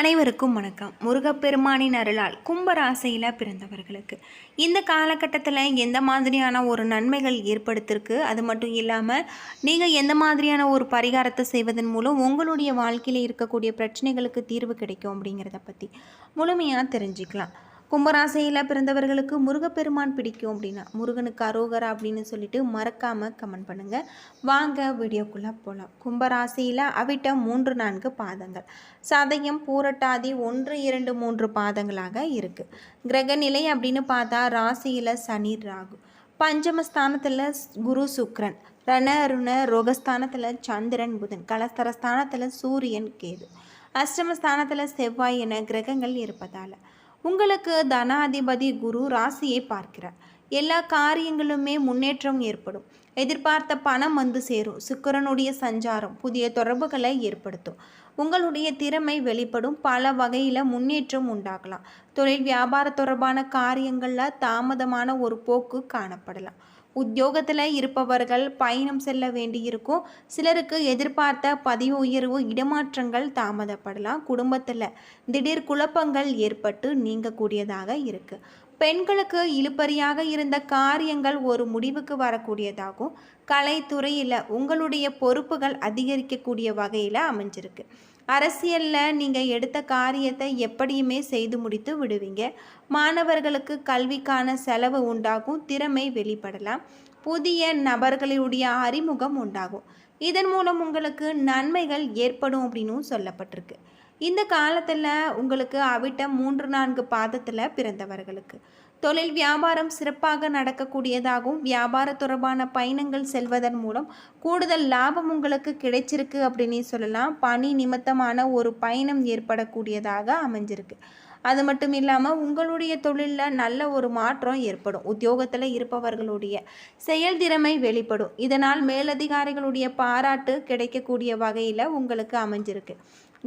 அனைவருக்கும் வணக்கம். முருகப்பெருமானின் அருளால் கும்பராசையில் பிறந்தவர்களுக்கு. இந்த காலகட்டத்தில் எந்த மாதிரியான ஒரு நன்மைகள் ஏற்படுத்திருக்கு? அது மட்டும் இல்லாமல் நீங்கள் எந்த மாதிரியான ஒரு பரிகாரத்தை செய்வதன் மூலம் உங்களுடைய வாழ்க்கையில் இருக்கக்கூடிய பிரச்சனைகளுக்கு தீர்வு கிடைக்கும் அப்படிங்கிறத பற்றி முழுமையாக தெரிஞ்சுக்கலாம். கும்பராசியில் பிறந்தவர்களுக்கு முருகப்பெருமான் பிடிக்கும் அப்படின்னா முருகனுக்கு அரோகரா அப்படின்னு சொல்லிட்டு மறக்காமல் கமெண்ட் பண்ணுங்கள் வாங்க வீடியோக்குள்ளே போகலாம் கும்பராசியில் அவிட்ட மூன்று நான்கு பாதங்கள். சதயம் பூரட்டாதி ஒன்று இரண்டு மூன்று பாதங்களாக இருக்குது கிரகநிலை அப்படின்னு பார்த்தா ராசியில் சனி ராகு. பஞ்சமஸ்தானத்தில் குரு சுக்ரன் ரண அருண ரோகஸ்தானத்தில் சந்திரன் புதன். கலஸ்தரஸ்தானத்தில் சூரியன் கேது. அஷ்டமஸ்தானத்தில் செவ்வாய் என கிரகங்கள் இருப்பதால். உங்களுக்கு தனாதிபதி குரு ராசியை பார்க்கிறார். எல்லா காரியங்களுமே முன்னேற்றம் ஏற்படும். எதிர்பார்த்த பணம் வந்து சேரும். சுக்கிரனுடைய சஞ்சாரம் புதிய தொடர்புகளை ஏற்படுத்தும். உங்களுடைய திறமை வெளிப்படும். பல வகையில் முன்னேற்றம் உண்டாகலாம். தொழில் வியாபார தொடர்பான காரியங்களில் தாமதமான ஒரு போக்கு காணப்படலாம். உத்தியோகத்தில் இருப்பவர்கள் பயணம் செல்ல வேண்டியிருக்கும். சிலருக்கு எதிர்பார்த்த பதிவு உயர்வு இடமாற்றங்கள் தாமதப்படலாம். குடும்பத்தில் திடீர் குழப்பங்கள் ஏற்பட்டு நீங்கக்கூடியதாக இருக்குது பெண்களுக்கு இழுப்பறியாக இருந்த காரியங்கள் ஒரு முடிவுக்கு வரக்கூடியதாகும். கலைத்துறையில் உங்களுடைய பொறுப்புகள் அதிகரிக்கக்கூடிய வகையில் அமைஞ்சிருக்கு. அரசியலில் நீங்கள் எடுத்த காரியத்தை எப்படியுமே செய்து முடித்து விடுவீங்க. மாணவர்களுக்கு கல்விக்கான செலவு உண்டாகும் திறமை வெளிப்படலாம். புதிய நபர்களுடைய அறிமுகம் உண்டாகும். இதன் மூலம் உங்களுக்கு நன்மைகள் ஏற்படும் அப்படின்னும் சொல்லப்பட்டிருக்கு. இந்த காலத்தில் உங்களுக்கு அவிட்ட மூன்று நான்கு பாதத்தில் பிறந்தவர்களுக்கு. தொழில் வியாபாரம் சிறப்பாக நடக்கக்கூடியதாகவும் வியாபார தொடர்பான பயணங்கள் செல்வதன் மூலம் கூடுதல் லாபம் உங்களுக்கு கிடைச்சிருக்கு அப்படின்னு சொல்லலாம். பணி நிமித்தமான ஒரு பயணம் ஏற்படக்கூடியதாக அமைஞ்சிருக்கு. அது மட்டும் இல்லாமல் உங்களுடைய தொழிலில் நல்ல ஒரு மாற்றம் ஏற்படும். உத்தியோகத்தில் இருப்பவர்களுடைய செயல்திறமை வெளிப்படும். இதனால் மேலதிகாரிகளுடைய பாராட்டு கிடைக்கக்கூடிய வகையில் உங்களுக்கு அமைஞ்சிருக்கு.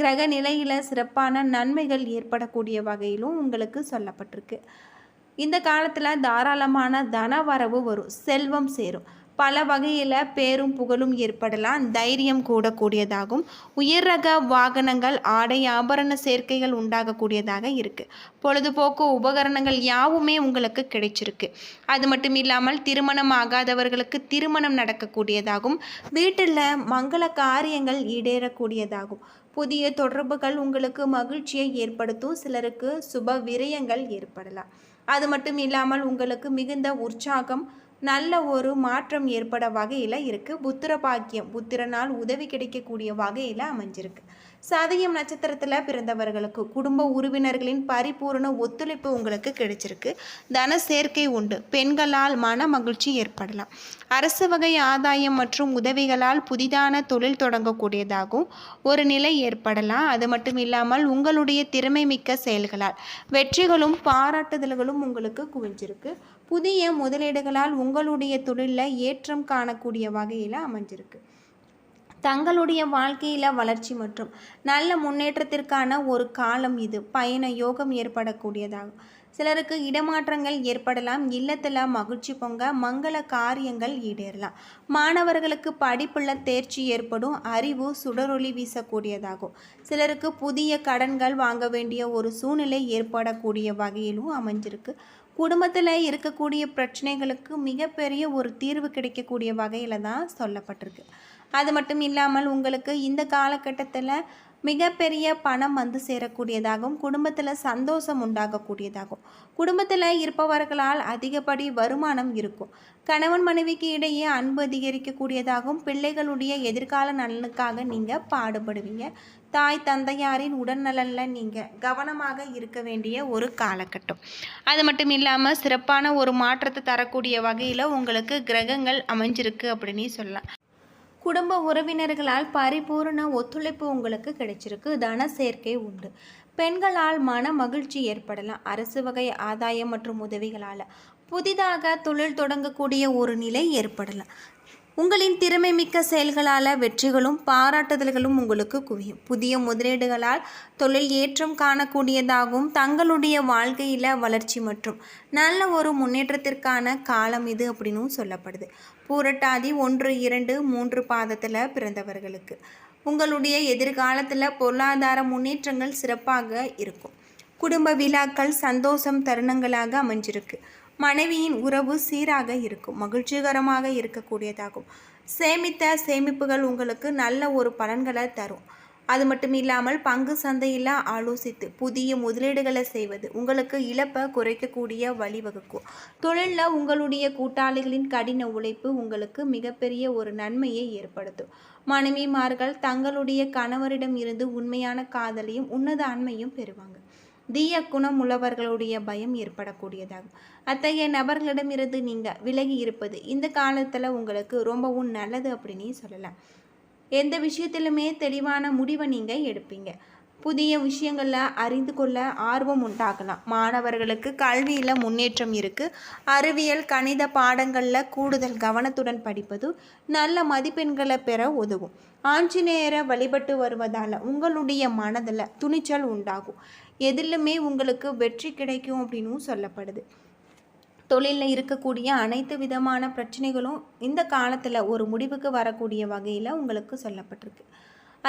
கிரக நிலையில் சிறப்பான நன்மைகள் ஏற்படக்கூடிய வகையிலும் உங்களுக்கு சொல்லப்பட்டிருக்கு. இந்த காலத்தில் தாராளமான தன வரவு வரும் செல்வம் சேரும். பல வகையில் பேரும் புகழும் ஏற்படலாம். தைரியம் கூடக்கூடியதாகும். உயர் ரக வாகனங்கள் ஆடை ஆபரண சேர்க்கைகள் உண்டாகக்கூடியதாக இருக்குது பொழுதுபோக்கு உபகரணங்கள் யாவுமே உங்களுக்கு கிடைச்சிருக்கு. அது மட்டும் இல்லாமல் திருமணம் ஆகாதவர்களுக்கு திருமணம் நடக்கக்கூடியதாகும். வீட்டில் மங்கள காரியங்கள் ஈடேறக்கூடியதாகும். புதிய தொடர்புகள் உங்களுக்கு மகிழ்ச்சியை ஏற்படுத்தும். சிலருக்கு சுப விரயங்கள் ஏற்படலாம். அது மட்டும் இல்லாமல் உங்களுக்கு மிகுந்த உற்சாகம் நல்ல ஒரு மாற்றம் ஏற்பட வகையில் இருக்குது புத்திர பாக்கியம் புத்திரனால் உதவி கிடைக்கக்கூடிய வகையில் அமைஞ்சிருக்கு. சதயம் நட்சத்திரத்தில் பிறந்தவர்களுக்கு குடும்ப உறவினர்களின் பரிபூரண ஒத்துழைப்பு உங்களுக்கு கிடைச்சிருக்கு. தன சேர்க்கை உண்டு. பெண்களால் மன மகிழ்ச்சி ஏற்படலாம். அரசு வகை ஆதாயம் மற்றும் உதவிகளால் புதிதான தொழில் தொடங்கக்கூடியதாகவும் ஒரு நிலை ஏற்படலாம். அது மட்டும் இல்லாமல் உங்களுடைய திறமை மிக்க செயல்களால். வெற்றிகளும் பாராட்டுதல்களும் உங்களுக்கு குவிஞ்சிருக்கு. புதிய முதலீடுகளால் உங்களுடைய தொழிலில் ஏற்றம் காணக்கூடிய வகையில் அமைஞ்சிருக்கு. தங்களுடைய வாழ்க்கையில் வளர்ச்சி மற்றும் நல்ல முன்னேற்றத்திற்கான ஒரு காலம் இது. பயண யோகம் ஏற்படக்கூடியதாகும். சிலருக்கு இடமாற்றங்கள் ஏற்படலாம் இல்லத்தில் மகிழ்ச்சி பொங்க மங்கள காரியங்கள் ஈடேறலாம். மாணவர்களுக்கு படிப்புள்ள தேர்ச்சி ஏற்படும் அறிவு சுடரொளி வீசக்கூடியதாகும். சிலருக்கு புதிய கடன்கள் வாங்க வேண்டிய ஒரு சூழ்நிலை ஏற்படக்கூடிய வகையிலும் அமைஞ்சிருக்கு. குடும்பத்தில் இருக்கக்கூடிய பிரச்சனைகளுக்கு மிகப்பெரிய ஒரு தீர்வு கிடைக்கக்கூடிய வகையில் தான் சொல்லப்பட்டிருக்கு. அது மட்டும் இல்லாமல் உங்களுக்கு இந்த காலகட்டத்தில் மிகப்பெரிய பணம் வந்து சேரக்கூடியதாகவும் குடும்பத்தில் சந்தோஷம் உண்டாகக்கூடியதாகும் குடும்பத்தில் இருப்பவர்களால் அதிகப்படி வருமானம் இருக்கும். கணவன் மனைவிக்கு இடையே அன்பு அதிகரிக்கக்கூடியதாகவும் பிள்ளைகளுடைய எதிர்கால நலனுக்காக நீங்கள் பாடுபடுவீங்க. தாய் தந்தையாரின் உடல்நலனில் நீங்கள் கவனமாக இருக்க வேண்டிய ஒரு காலகட்டம். அது மட்டும் இல்லாமல் சிறப்பான ஒரு மாற்றத்தை தரக்கூடிய வகையில் உங்களுக்கு கிரகங்கள் அமைஞ்சிருக்கு அப்படின்னு சொல்லலாம். குடும்ப உறவினர்களால் பரிபூர்ண ஒத்துழைப்பு உங்களுக்கு கிடைச்சிருக்கு. தன சேர்க்கை உண்டு. பெண்களால் மன மகிழ்ச்சி ஏற்படலாம். அரசு வகை ஆதாயம் மற்றும் உதவிகளால் புதிதாக தொழில் தொடங்கக்கூடிய ஒரு நிலை ஏற்படலாம். உங்களின் திறமை மிக்க செயல்களால் வெற்றிகளும் பாராட்டுதல்களும் உங்களுக்கு குவியும். புதிய முதலீடுகளால் தொழில் ஏற்றம் காணக்கூடியதாகவும் தங்களுடைய வாழ்க்கையில் வளர்ச்சி மற்றும் நல்ல ஒரு முன்னேற்றத்திற்கான காலம் இது அப்படின்னும் சொல்லப்படுது. பூரட்டாதி ஒன்று இரண்டு மூன்று பாதத்தில் பிறந்தவர்களுக்கு. உங்களுடைய எதிர்காலத்தில் பொருளாதார முன்னேற்றங்கள் சிறப்பாக இருக்கும். குடும்ப விழாக்கள் சந்தோஷம் தருணங்களாக அமைஞ்சிருக்கு. மனைவியின் உறவு சீராக இருக்கும். மகிழ்ச்சிகரமாக இருக்கக்கூடியதாகும். சேமித்த சேமிப்புகள் உங்களுக்கு நல்ல ஒரு பலன்களை தரும். அது மட்டும் இல்லாமல் பங்கு சந்தையில் ஆலோசித்து புதிய முதலீடுகளை செய்வது உங்களுக்கு இழப்பை குறைக்கக்கூடிய வழிவகுக்கும். தொழிலில் உங்களுடைய கூட்டாளிகளின் கடின உழைப்பு உங்களுக்கு மிகப்பெரிய ஒரு நன்மையை ஏற்படுத்தும். மனைவிமார்கள் தங்களுடைய கணவரிடம் இருந்து உண்மையான காதலையும் உன்னத அண்மையும் பெறுவாங்க. தீய குணம் உள்ளவர்களுடைய பயம் ஏற்படக்கூடியதாகும். அத்தகைய நபர்களிடமிருந்து நீங்கள் விலகி இருப்பது இந்த காலத்தில் உங்களுக்கு ரொம்பவும் நல்லது அப்படின்னு சொல்லலாம். எந்த விஷயத்திலுமே தெளிவான முடிவை நீங்கள் எடுப்பீங்க. புதிய விஷயங்களில் அறிந்து கொள்ள ஆர்வம் உண்டாகலாம். மாணவர்களுக்கு கல்வியில் முன்னேற்றம் இருக்குது அறிவியல் கணித பாடங்களில் கூடுதல் கவனத்துடன் படிப்பது நல்ல மதிப்பெண்களை பெற உதவும். ஆஞ்சநேயரை வழிபட்டு வருவதால் உங்களுடைய மனதில் துணிச்சல் உண்டாகும். எதிலுமே உங்களுக்கு வெற்றி கிடைக்கும் அப்படின்னும் சொல்லப்படுது. தொழிலில் இருக்கக்கூடிய அனைத்து விதமான பிரச்சனைகளும் இந்த காலத்தில் ஒரு முடிவுக்கு வரக்கூடிய வகையில் உங்களுக்கு சொல்லப்பட்டிருக்கு.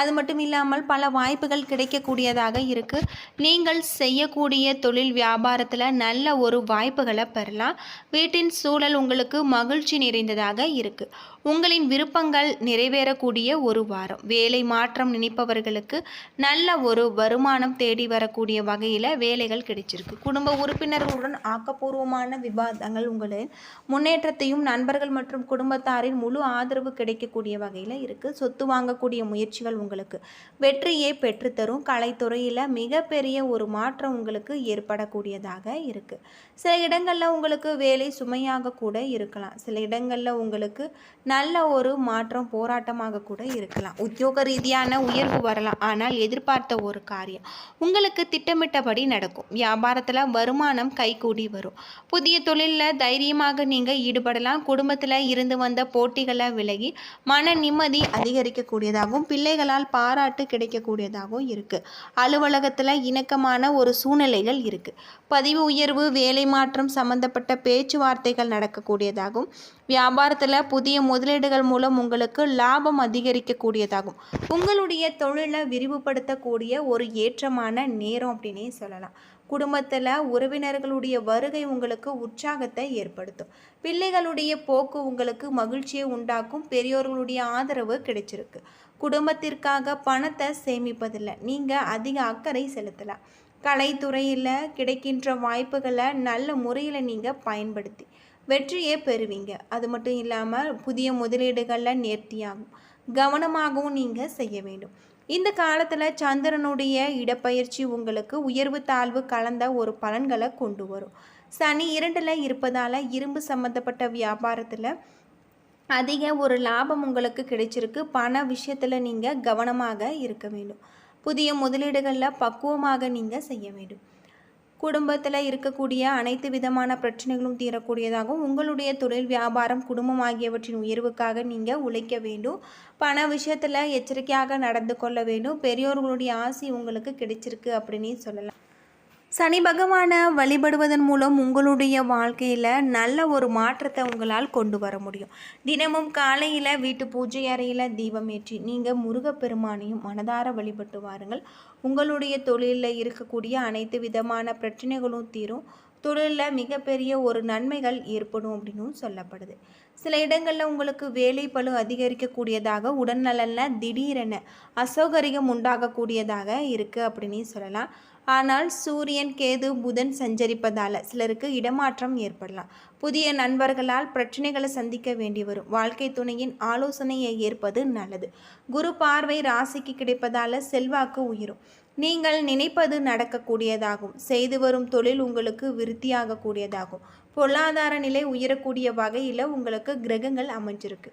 அது மட்டும் இல்லாமல் பல வாய்ப்புகள் கிடைக்கக்கூடியதாக இருக்குது நீங்கள் செய்யக்கூடிய தொழில் வியாபாரத்தில் நல்ல ஒரு வாய்ப்புகளை பெறலாம். வீட்டின் சூழல் உங்களுக்கு மகிழ்ச்சி நிறைந்ததாக இருக்குது உங்களின் விருப்பங்கள் நிறைவேறக்கூடிய ஒரு வாரம். வேலை மாற்றம் நினைப்பவர்களுக்கு நல்ல ஒரு வருமானம் தேடி வரக்கூடிய வகையில் வேலைகள் கிடைச்சிருக்கு. குடும்ப உறுப்பினர்களுடன் ஆக்கப்பூர்வமான விவாதங்கள் உங்களின் முன்னேற்றத்தையும் நண்பர்கள் மற்றும் குடும்பத்தாரின் முழு ஆதரவு கிடைக்கக்கூடிய வகையில் இருக்குது சொத்து வாங்கக்கூடிய முயற்சிகள் உங்களுக்கு. வெற்றியை பெற்றுத்தரும். கலைத்துறையில் மிகப்பெரிய ஒரு மாற்றம் உங்களுக்கு ஏற்படக்கூடியதாக இருக்குது சில இடங்களில் உங்களுக்கு வேலை சுமையாக கூட இருக்கலாம். சில இடங்களில் உங்களுக்கு நல்ல ஒரு மாற்றம் போராட்டமாக கூட இருக்கலாம். உத்தியோக ரீதியான உயர்வு வரலாம். ஆனால் எதிர்பார்த்த ஒரு காரியம். உங்களுக்கு திட்டமிட்டபடி நடக்கும். வியாபாரத்தில் வருமானம் கைகூடி வரும். புதிய தொழிலில் தைரியமாக நீங்கள் ஈடுபடலாம். குடும்பத்தில் இருந்து வந்த போட்டிகளை விலகி மன நிம்மதி அதிகரிக்கக்கூடியதாகவும் பிள்ளைகளால் பாராட்டு கிடைக்கக்கூடியதாகவும் இருக்குது அலுவலகத்தில் இணக்கமான ஒரு சூழ்நிலைகள் இருக்குது பதிவு உயர்வு வேலை மாற்றம் சம்பந்தப்பட்ட பேச்சுவார்த்தைகள் நடக்கக்கூடியதாகும். வியாபாரத்தில் புதிய முதலீடுகள் மூலம் உங்களுக்கு லாபம் அதிகரிக்கக்கூடியதாகும். உங்களுடைய தொழிலை விரிவுபடுத்தக்கூடிய ஒரு ஏற்றமான நேரம் அப்படின்னே சொல்லலாம். குடும்பத்தில் உறவினர்களுடைய வருகை உங்களுக்கு உற்சாகத்தை ஏற்படுத்தும். பிள்ளைகளுடைய போக்கு உங்களுக்கு மகிழ்ச்சியை உண்டாக்கும். பெரியோர்களுடைய ஆதரவு கிடைச்சிருக்கு. குடும்பத்திற்காக பணத்தை சேமிப்பதில்லை. நீங்கள் அதிக அக்கறை செலுத்தலாம். கலைத்துறையில் கிடைக்கின்ற வாய்ப்புகளை நல்ல முறையில் நீங்கள் பயன்படுத்தி வெற்றியே பெறுவீங்க. அது மட்டும் இல்லாமல் புதிய முதலீடுகளில் நேர்த்தியாகும். கவனமாகவும் நீங்கள் செய்ய வேண்டும். இந்த காலத்தில் சந்திரனுடைய இடப்பயிற்சி உங்களுக்கு உயர்வு தாழ்வு கலந்த ஒரு பலன்களை கொண்டு வரும். சனி இரண்டில் இருப்பதால் இரும்பு சம்மந்தப்பட்ட வியாபாரத்தில் அதிக ஒரு லாபம் உங்களுக்கு கிடைச்சிருக்கு. பண விஷயத்தில் நீங்கள் கவனமாக இருக்க வேண்டும். புதிய முதலீடுகளில் பக்குவமாக நீங்கள் செய்ய வேண்டும். குடும்பத்தில் இருக்கக்கூடிய அனைத்து விதமான பிரச்சனைகளும் தீரக்கூடியதாகவும் உங்களுடைய தொழில் வியாபாரம் குடும்பம் ஆகியவற்றின் உயர்வுக்காக நீங்கள் உழைக்க வேண்டும். பண விஷயத்தில் எச்சரிக்கையாக நடந்து கொள்ள வேண்டும். பெரியோர்களுடைய ஆசை உங்களுக்கு கிடைச்சிருக்கு அப்படின்னு சொல்லலாம். சனி பகவானை வழிபடுவதன் மூலம் உங்களுடைய வாழ்க்கையில் நல்ல ஒரு மாற்றத்தை உங்களால் கொண்டு வர முடியும். தினமும் காலையில் வீட்டு பூஜை அறையில் தீபம் ஏற்றி நீங்கள் முருகப்பெருமானையும் மனதார வழிபட்டு வாருங்கள். உங்களுடைய தொழிலில் இருக்கக்கூடிய அனைத்து விதமான பிரச்சனைகளும் தீரும். தொழிலில் மிகப்பெரிய ஒரு நன்மைகள் ஏற்படும் அப்படின்னும் சொல்லப்படுது. சில இடங்களில் உங்களுக்கு வேலை பழு அதிகரிக்கக்கூடியதாக உடல்நலனில் திடீரென அசௌகரியம் உண்டாகக்கூடியதாக இருக்குது அப்படின்னு சொல்லலாம். ஆனால் சூரியன் கேது புதன் சஞ்சரிப்பதால் சிலருக்கு இடமாற்றம் ஏற்படலாம். புதிய நண்பர்களால் பிரச்சனைகளை சந்திக்க வேண்டி வரும். வாழ்க்கை துணையின் ஆலோசனையை ஏற்பது நல்லது. குரு பார்வை ராசிக்கு கிடைப்பதால் செல்வாக்கு உயரும். நீங்கள் நினைப்பது நடக்கக்கூடியதாகும். செய்து வரும் தொழில் உங்களுக்கு விருத்தியாகக்கூடியதாகும். பொருளாதார நிலை உயரக்கூடிய வகையில் உங்களுக்கு கிரகங்கள் அமைஞ்சிருக்கு.